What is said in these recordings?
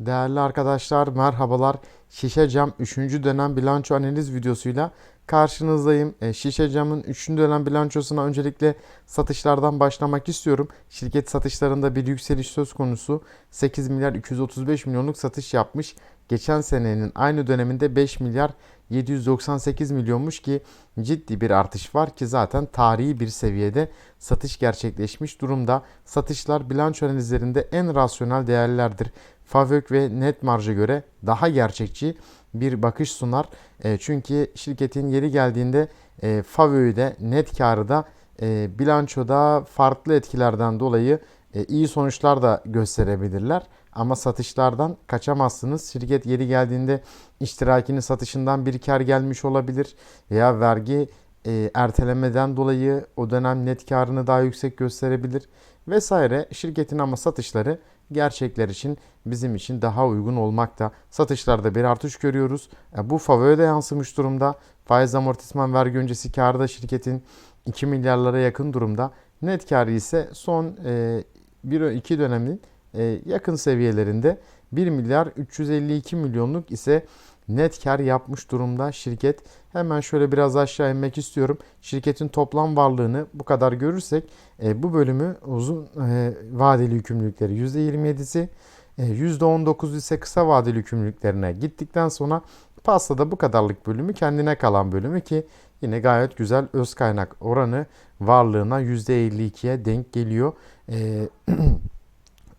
Değerli arkadaşlar merhabalar. Şişe Cam 3. dönem bilanço analiz videosuyla karşınızdayım. E, Şişe Cam'ın 3. dönem bilançosuna öncelikle satışlardan başlamak istiyorum. Şirket satışlarında bir yükseliş söz konusu. 8 milyar 235 milyonluk satış yapmış. Geçen senenin aynı döneminde 5 milyar 798 milyonmuş ki ciddi bir artış var ki zaten tarihi bir seviyede satış gerçekleşmiş durumda. Satışlar bilanço analizlerinde en rasyonel değerlerdir. Favök ve net marja göre daha gerçekçi bir bakış sunar. E, çünkü şirketin yeri geldiğinde e, Favö'yü de net karı da e, bilançoda farklı etkilerden dolayı e, iyi sonuçlar da gösterebilirler. Ama satışlardan kaçamazsınız. Şirket yeri geldiğinde iştirakinin satışından bir kar gelmiş olabilir veya vergi e, ertelemeden dolayı o dönem net karını daha yüksek gösterebilir vesaire. Şirketin ama satışları gerçekler için bizim için daha uygun olmakta. Satışlarda bir artış görüyoruz. E, bu FAVÖ'ye de yansımış durumda. Faiz amortisman vergi öncesi karı da şirketin 2 milyarlara yakın durumda. Net karı ise son 1-2 dönemin e, yakın seviyelerinde 1 milyar 352 milyonluk ise net kar yapmış durumda şirket. Hemen şöyle biraz aşağı inmek istiyorum. Şirketin toplam varlığını bu kadar görürsek e, bu bölümü uzun e, vadeli yükümlülükleri %27'si e, %19 ise kısa vadeli yükümlülüklerine gittikten sonra pastada bu kadarlık bölümü kendine kalan bölümü ki yine gayet güzel öz kaynak oranı varlığına %52'ye denk geliyor. E,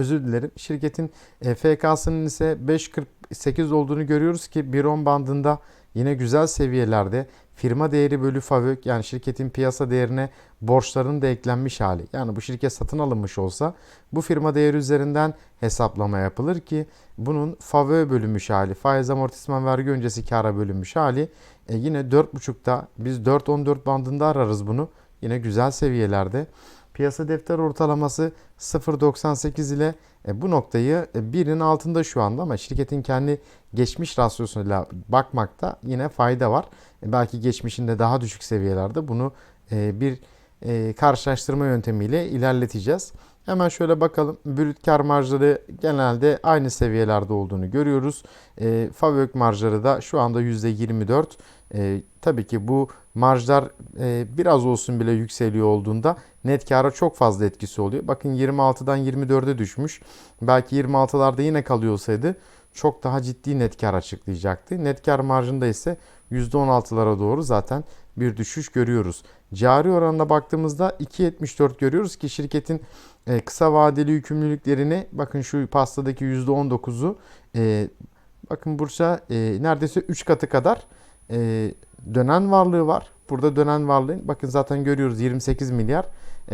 özür dilerim. Şirketin e, FK'sının ise 5.48 olduğunu görüyoruz ki 1.10 bandında yine güzel seviyelerde firma değeri bölü favök yani şirketin piyasa değerine borçların da eklenmiş hali. Yani bu şirket satın alınmış olsa bu firma değeri üzerinden hesaplama yapılır ki bunun favö bölünmüş hali, faiz amortisman vergi öncesi kara bölünmüş hali e, yine 4.5'ta biz 4.14 bandında ararız bunu. Yine güzel seviyelerde. Piyasa defter ortalaması 0.98 ile e, bu noktayı 1'in altında şu anda ama şirketin kendi geçmiş rasyosuyla bakmakta yine fayda var. E, belki geçmişinde daha düşük seviyelerde bunu e, bir e, karşılaştırma yöntemiyle ilerleteceğiz. Hemen şöyle bakalım. Brüt kar marjları genelde aynı seviyelerde olduğunu görüyoruz. E, Favök marjları da şu anda %24. E, tabii ki bu marjlar e, biraz olsun bile yükseliyor olduğunda net kara çok fazla etkisi oluyor. Bakın 26'dan 24'e düşmüş. Belki 26'larda yine kalıyor olsaydı çok daha ciddi net kar açıklayacaktı. Net kar marjında ise %16'lara doğru zaten bir düşüş görüyoruz. Cari oranına baktığımızda 2.74 görüyoruz ki şirketin e, kısa vadeli yükümlülüklerini bakın şu pastadaki %19'u e, bakın Bursa e, neredeyse 3 katı kadar dönen varlığı var. Burada dönen varlığın bakın zaten görüyoruz 28 milyar.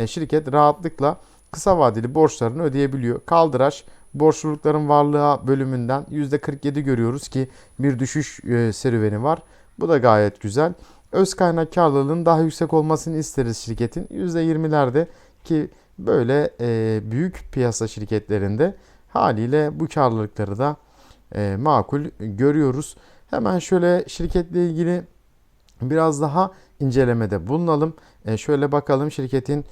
Şirket rahatlıkla kısa vadeli borçlarını ödeyebiliyor. Kaldıraç borçlulukların varlığı bölümünden %47 görüyoruz ki bir düşüş serüveni var. Bu da gayet güzel. Öz kaynak karlılığının daha yüksek olmasını isteriz şirketin. %20'lerde ki böyle e, büyük piyasa şirketlerinde haliyle bu karlılıkları da e, makul görüyoruz. Hemen şöyle şirketle ilgili biraz daha incelemede bulunalım. E, şöyle bakalım şirketin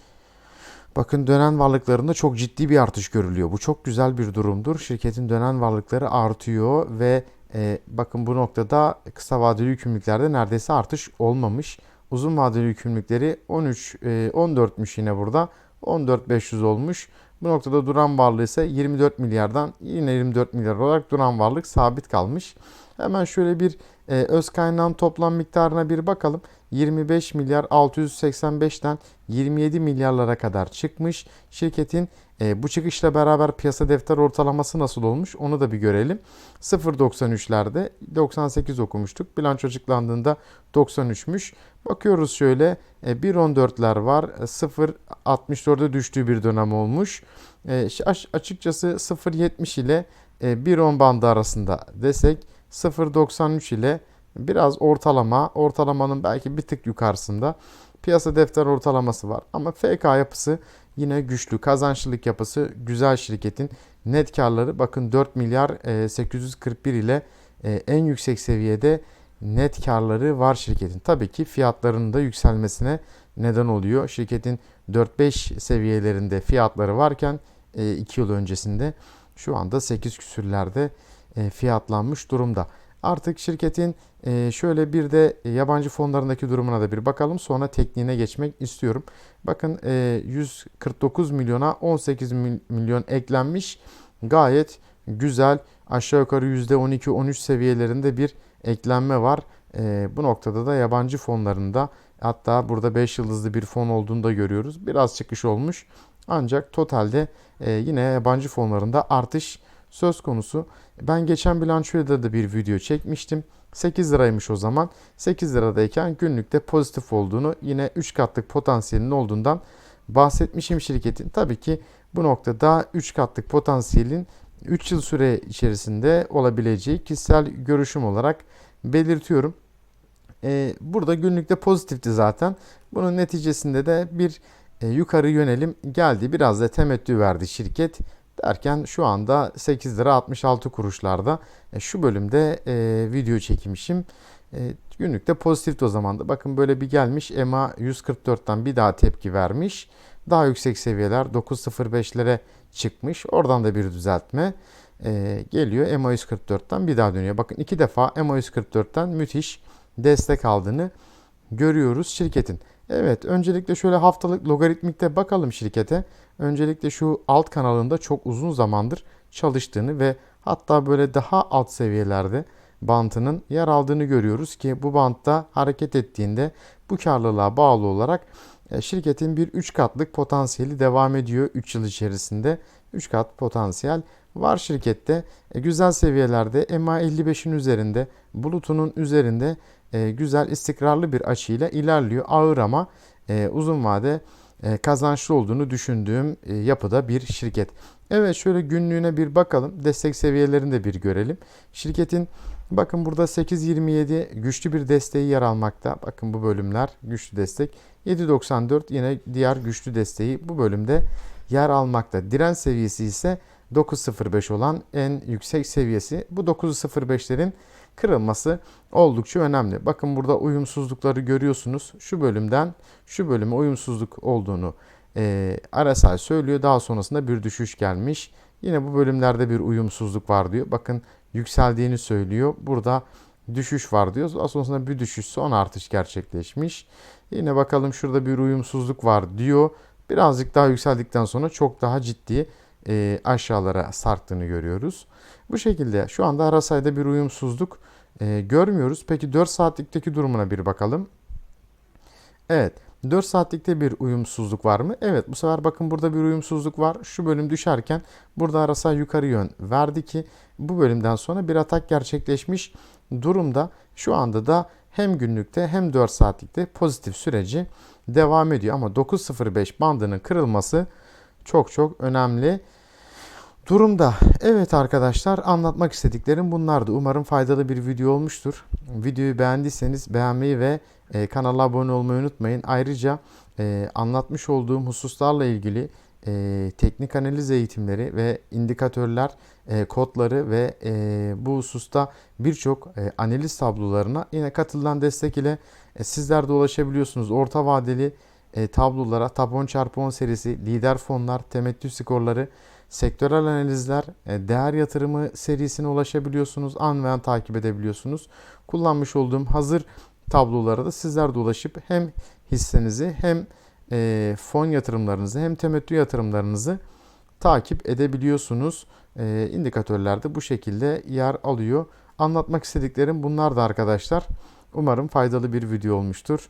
Bakın dönen varlıklarında çok ciddi bir artış görülüyor. Bu çok güzel bir durumdur. Şirketin dönen varlıkları artıyor ve e, bakın bu noktada kısa vadeli yükümlülüklerde neredeyse artış olmamış. Uzun vadeli yükümlülükleri 13 e, 14'müş yine burada. 14.500 olmuş. Bu noktada duran varlığı ise 24 milyardan yine 24 milyar olarak duran varlık sabit kalmış. Hemen şöyle bir e, öz kaynağın toplam miktarına bir bakalım. 25 milyar 685'ten 27 milyarlara kadar çıkmış. Şirketin e, bu çıkışla beraber piyasa defter ortalaması nasıl olmuş onu da bir görelim. 0.93'lerde 98 okumuştuk. Bilanço açıklandığında 93'müş. Bakıyoruz şöyle e, 1.14'ler var. 0.64'e düştüğü bir dönem olmuş. E, açıkçası 0.70 ile e, 1.10 bandı arasında desek 0.93 ile biraz ortalama, ortalamanın belki bir tık yukarısında piyasa defter ortalaması var. Ama FK yapısı yine güçlü. Kazançlılık yapısı güzel şirketin. Net karları bakın 4 milyar 841 ile en yüksek seviyede net karları var şirketin. Tabii ki fiyatlarının da yükselmesine neden oluyor. Şirketin 4-5 seviyelerinde fiyatları varken 2 yıl öncesinde şu anda 8 küsürlerde e, fiyatlanmış durumda. Artık şirketin e, şöyle bir de yabancı fonlarındaki durumuna da bir bakalım. Sonra tekniğine geçmek istiyorum. Bakın e, 149 milyona 18 mil- milyon eklenmiş. Gayet güzel aşağı yukarı %12-13 seviyelerinde bir eklenme var. E, bu noktada da yabancı fonlarında hatta burada 5 yıldızlı bir fon olduğunu da görüyoruz. Biraz çıkış olmuş. Ancak totalde e, yine yabancı fonlarında artış söz konusu. Ben geçen bilançoya da, da bir video çekmiştim. 8 liraymış o zaman. 8 liradayken günlükte pozitif olduğunu yine 3 katlık potansiyelinin olduğundan bahsetmişim şirketin. Tabii ki bu noktada 3 katlık potansiyelin 3 yıl süre içerisinde olabileceği kişisel görüşüm olarak belirtiyorum. Ee, burada günlükte pozitifti zaten. Bunun neticesinde de bir e, yukarı yönelim geldi. Biraz da temettü verdi şirket. Derken şu anda 8 lira 66 kuruşlarda e, şu bölümde e, video çekmişim. E, günlükte pozitifti o zaman da. Bakın böyle bir gelmiş. EMA 144'ten bir daha tepki vermiş. Daha yüksek seviyeler 9.05'lere çıkmış. Oradan da bir düzeltme e, geliyor. EMA 144'ten bir daha dönüyor. Bakın iki defa EMA 144'ten müthiş destek aldığını görüyoruz şirketin. Evet öncelikle şöyle haftalık logaritmikte bakalım şirkete. Öncelikle şu alt kanalında çok uzun zamandır çalıştığını ve hatta böyle daha alt seviyelerde bantının yer aldığını görüyoruz ki bu bantta hareket ettiğinde bu karlılığa bağlı olarak e, şirketin bir 3 katlık potansiyeli devam ediyor 3 yıl içerisinde. 3 kat potansiyel var şirkette. E, güzel seviyelerde MA 55'in üzerinde, bulutunun üzerinde e, güzel istikrarlı bir açıyla ilerliyor. Ağır ama e, uzun vade e, kazançlı olduğunu düşündüğüm yapıda bir şirket. Evet şöyle günlüğüne bir bakalım. Destek seviyelerini de bir görelim. Şirketin bakın burada 8.27 güçlü bir desteği yer almakta. Bakın bu bölümler güçlü destek. 7.94 yine diğer güçlü desteği bu bölümde yer almakta. Direnç seviyesi ise 9.05 olan en yüksek seviyesi. Bu 9.05'lerin kırılması oldukça önemli. Bakın burada uyumsuzlukları görüyorsunuz. Şu bölümden şu bölüme uyumsuzluk olduğunu e, RSI söylüyor. Daha sonrasında bir düşüş gelmiş. Yine bu bölümlerde bir uyumsuzluk var diyor. Bakın yükseldiğini söylüyor. Burada düşüş var diyor. Daha sonrasında bir düşüş son artış gerçekleşmiş. Yine bakalım şurada bir uyumsuzluk var diyor. Birazcık daha yükseldikten sonra çok daha ciddi e, aşağılara sarktığını görüyoruz. Bu şekilde şu anda RSI'de bir uyumsuzluk e, görmüyoruz. Peki 4 saatlikteki durumuna bir bakalım. Evet 4 saatlikte bir uyumsuzluk var mı? Evet bu sefer bakın burada bir uyumsuzluk var. Şu bölüm düşerken burada RSI yukarı yön verdi ki bu bölümden sonra bir atak gerçekleşmiş durumda. Şu anda da hem günlükte hem 4 saatlikte pozitif süreci devam ediyor. Ama 9.05 bandının kırılması çok çok önemli durumda. Evet arkadaşlar anlatmak istediklerim bunlardı. Umarım faydalı bir video olmuştur. Videoyu beğendiyseniz beğenmeyi ve e, kanala abone olmayı unutmayın. Ayrıca e, anlatmış olduğum hususlarla ilgili e, teknik analiz eğitimleri ve indikatörler, e, kodları ve e, bu hususta birçok e, analiz tablolarına yine katıldan destek ile e, sizler de ulaşabiliyorsunuz. Orta vadeli e, tablolara, tab 10 çarpı 10 serisi, lider fonlar, temettü skorları, sektörel analizler, e, değer yatırımı serisine ulaşabiliyorsunuz. An ve an takip edebiliyorsunuz. Kullanmış olduğum hazır tablolara da sizler de ulaşıp hem hissenizi hem e, fon yatırımlarınızı hem temettü yatırımlarınızı takip edebiliyorsunuz. E, indikatörler de bu şekilde yer alıyor. Anlatmak istediklerim bunlar da arkadaşlar. Umarım faydalı bir video olmuştur.